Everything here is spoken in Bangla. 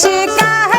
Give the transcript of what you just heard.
শিকার।